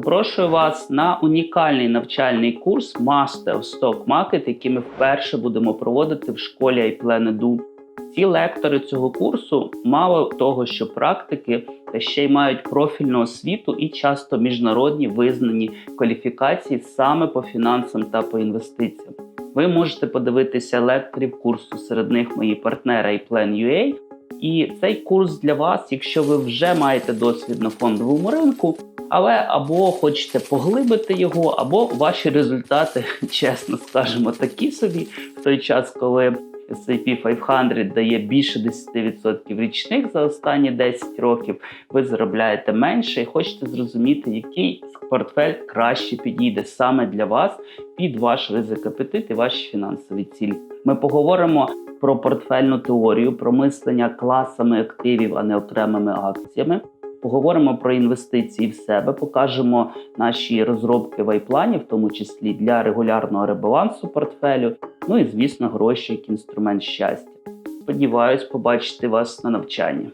Запрошую вас на унікальний навчальний курс Master of Stock Market, який ми вперше будемо проводити в школі iPlan.edu. Ці лектори цього курсу мало того, що практики, та ще й мають профільну освіту і часто міжнародні визнані кваліфікації саме по фінансам та по інвестиціям. Ви можете подивитися лекторів курсу, серед них мої партнери iPlan.ua. І цей курс для вас, якщо ви вже маєте досвід на фондовому ринку, але або хочете поглибити його, або ваші результати, чесно скажемо, такі собі в той час, коли S&P 500 дає більше 10% річних за останні 10 років, ви заробляєте менше і хочете зрозуміти, який портфель краще підійде саме для вас під ваш ризик апетит і ваші фінансові цілі. Ми поговоримо про портфельну теорію, про мислення класами активів, а не окремими акціями. Поговоримо про інвестиції в себе, покажемо наші розробки в айплані, в тому числі для регулярного ребалансу портфелю. Ну і звісно, гроші як інструмент щастя. Сподіваюсь, побачити вас на навчанні.